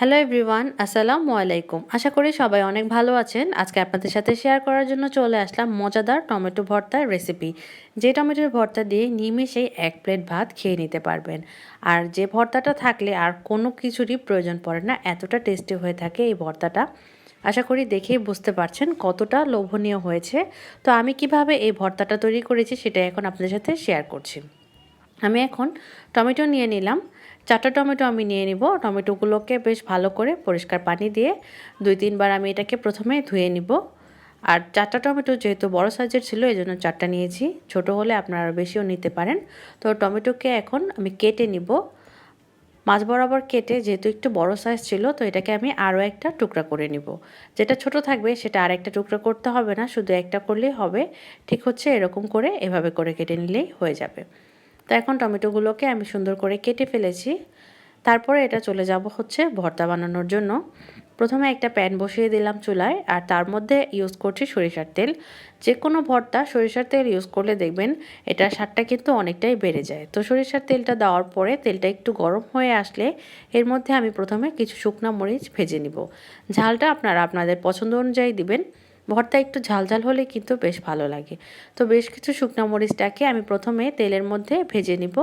Hello everyone আসসালামু আলাইকুম। আশা করি সবাই অনেক ভালো আছেন। আজকে আপনাদের সাথে শেয়ার করার জন্য চলে আসলাম মজাদার টমেটো ভর্তার রেসিপি যে টমেটোর ভর্তা দিয়ে নিমেষেই এক প্লেট ভাত খেয়ে নিতে পারবেন। আর যে ভর্তাটা থাকলে আর কোনো কিছুরই প্রয়োজন পড়ে না, এতটা টেস্টি হয়ে থাকে এই ভর্তাটা। আশা করি দেখেই বুঝতে পারছেন কতটা লোভনীয় হয়েছে। তো আমি কীভাবে এই ভর্তাটা তৈরি করেছি সেটা এখন আপনাদের সাথে শেয়ার করছি। আমি এখন টমেটো নিয়ে নিলাম। চারটা টমেটো আমি নিয়ে নিব। টমেটোগুলোকে বেশ ভালো করে পরিষ্কার পানি দিয়ে দুই, তিনবার আমি এটাকে প্রথমে ধুয়ে নিব। আর চারটা টমেটো যেহেতু বড় সাইজের ছিল এই জন্য চারটা নিয়েছি। ছোট হলে আপনারা আরও বেশিও নিতে পারেন। তো টমেটোকে এখন আমি কেটে নিব। মাছ বরাবর কেটে যেহেতু একটু বড় সাইজ ছিল, তো এটাকে আমি আরও একটা টুকরা করে নিব। যেটা ছোট থাকবে, সেটা আর একটা টুকরা করতে হবে না, শুধু একটা করলেই হবে। ঠিক হচ্ছে এরকম করে এভাবে করে কেটে নিলেই হয়ে যাবে। তো এখন টমেটোগুলোকে আমি সুন্দর করে কেটে ফেলেছি। তারপরে এটা চলে যাব হচ্ছে ভর্তা বানানোর জন্য। প্রথমে একটা প্যান বসিয়ে দিলাম চুলায় আর তার মধ্যে ইউজ করছি সরিষার তেল। যে কোনো ভর্তা সরিষার তেল ইউজ করলে দেখবেন এটার স্বাদটা কিন্তু অনেকটাই বেড়ে যায়। তো সরিষার তেলটা দেওয়ার পরে তেলটা একটু গরম হয়ে আসলে এর মধ্যে আমি প্রথমে কিছু শুকনা মরিচ ভেজে নিব। ঝালটা আপনারা আপনাদের পছন্দ অনুযায়ী দিবেন। ভর্তা একটু ঝালঝাল হলে কিন্তু বেশ ভালো লাগে। তো বেশ কিছু শুকনো মরিচটাকে আমি প্রথমে তেলের মধ্যে ভেজে নিব।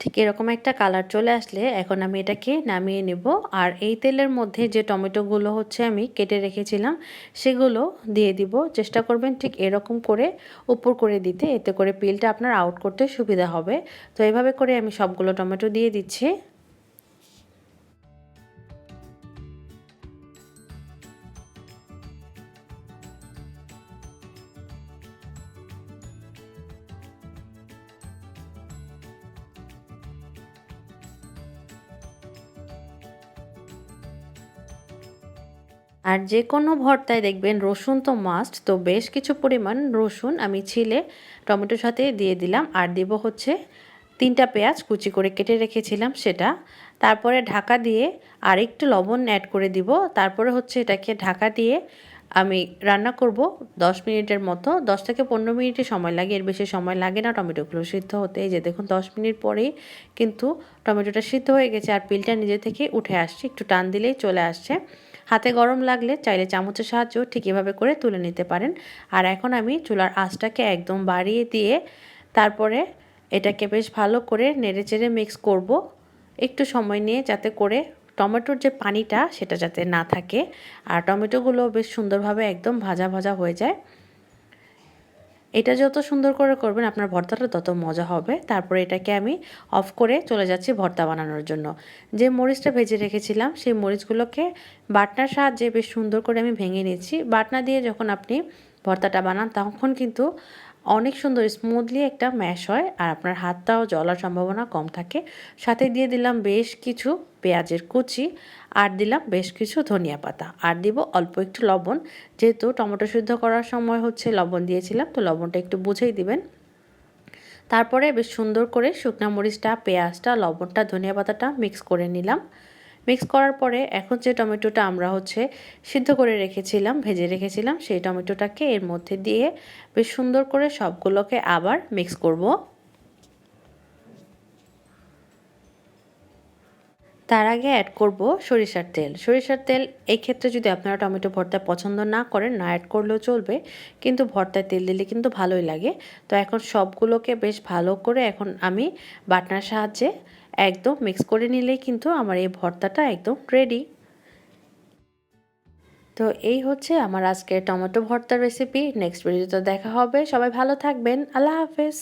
ঠিক এরকম একটা কালার চলে আসলে এখন আমি এটাকে নামিয়ে নেব। আর এই তেলের মধ্যে যে টমেটোগুলো হচ্ছে আমি কেটে রেখেছিলাম, সেগুলো দিয়ে দিব। চেষ্টা করবেন ঠিক এরকম করে উপর করে দিতে, এতে করে পিলটা আপনার আউট করতে সুবিধা হবে। তো এভাবে করে আমি সবগুলো টমেটো দিয়ে দিচ্ছি। আর যে কোনো ভর্তায় দেখবেন রসুন তো মাস্ট তো বেশ কিছু পরিমাণ রসুন আমি ছিলে টমেটোর সাথে দিয়ে দিলাম। আর দিব হচ্ছে তিনটা পেঁয়াজ কুচি করে কেটে রেখেছিলাম সেটা। তারপরে ঢাকা দিয়ে আর একটু লবণ অ্যাড করে দিব। তারপরে হচ্ছে এটাকে ঢাকা দিয়ে আমি রান্না করব 10 মিনিটের মতো। 10 থেকে পনেরো মিনিটের সময় লাগে, এর বেশি সময় লাগে না টমেটোগুলো সিদ্ধ হতে। যে দেখুন 10 মিনিট পরেই কিন্তু টমেটোটা সিদ্ধ হয়ে গেছে আর পিলটা নিজে থেকে উঠে আসছে। একটু টান দিলেই চলে আসছে। হাতে গরম লাগলে চাইলে চামচের সাহায্যেও ঠিক এভাবে করে তুলে নিতে পারেন। আর এখন আমি চুলার আঁচটাকে একদম বাড়িয়ে দিয়ে তারপরে এটাকে বেশ ভালো করে নেড়ে চেড়ে মিক্স করব। একটু সময় নিয়ে যাতে করে টমেটোর যে পানিটা সেটা যাতে না থাকে। আর টমেটোগুলো বেশ সুন্দরভাবে একদম ভাজা ভাজা হয়ে যায়। এটা যত সুন্দর করে করবেন, আপনার ভর্তাটা তত মজা হবে। তারপরে এটাকে আমি অফ করে চলে যাচ্ছি ভর্তা বানানোর জন্য। যে মরিচটা ভেজে রেখেছিলাম, সেই মরিচগুলোকে বাটনার সাহায্যে বেশ সুন্দর করে আমি ভেঙে নিয়েছি বাটনা দিয়ে যখন আপনি ভর্তাটা বানান, তখন কিন্তু অনেক সুন্দর স্মুথলি একটা ম্যাশ হয় আর আপনার হাতটাও জলার সম্ভাবনা কম থাকে। সাথে দিয়ে দিলাম বেশ কিছু পেঁয়াজের কুচি আর দিলাম বেশ কিছু ধনিয়া পাতা। আর দিব অল্প একটু লবণ। যেহেতু টমেটো সিদ্ধ করার সময় হচ্ছে লবণ দিয়েছিলাম, তো লবণটা একটু বুঝেই দিবেন। তারপরে বেশ সুন্দর করে শুকনা মরিচটা, পেঁয়াজটা, লবণটা, ধনিয়া পাতাটা মিক্স করে নিলাম। মিক্স করার পরে এখন যে টমেটোটা আমরা হচ্ছে সিদ্ধ করে রেখেছিলাম, ভেজে রেখেছিলাম, সেই টমেটোটাকে এর মধ্যে দিয়ে বেশ সুন্দর করে সবগুলোকে আবার মিক্স করব। তার আগে অ্যাড করব সরিষার তেল। সরিষার তেল এই ক্ষেত্রে যদি আপনারা টমেটো ভর্তা পছন্দ না করেন, না অ্যাড করলেও চলবে। কিন্তু ভর্তায় তেল দিলে কিন্তু ভালোই লাগে। তো এখন সবগুলোকে বেশ ভালো করে এখন আমি বাটনার সাহায্যে একদম মিক্স করে নিলেই কিন্তু আমার এই ভর্তাটা একদম রেডি তো এই হচ্ছে আমার আজকে টমেটো ভর্তার রেসিপি নেক্সট ভিডিওতে দেখা হবে। সবাই ভালো থাকবেন। আল্লাহ হাফেজ।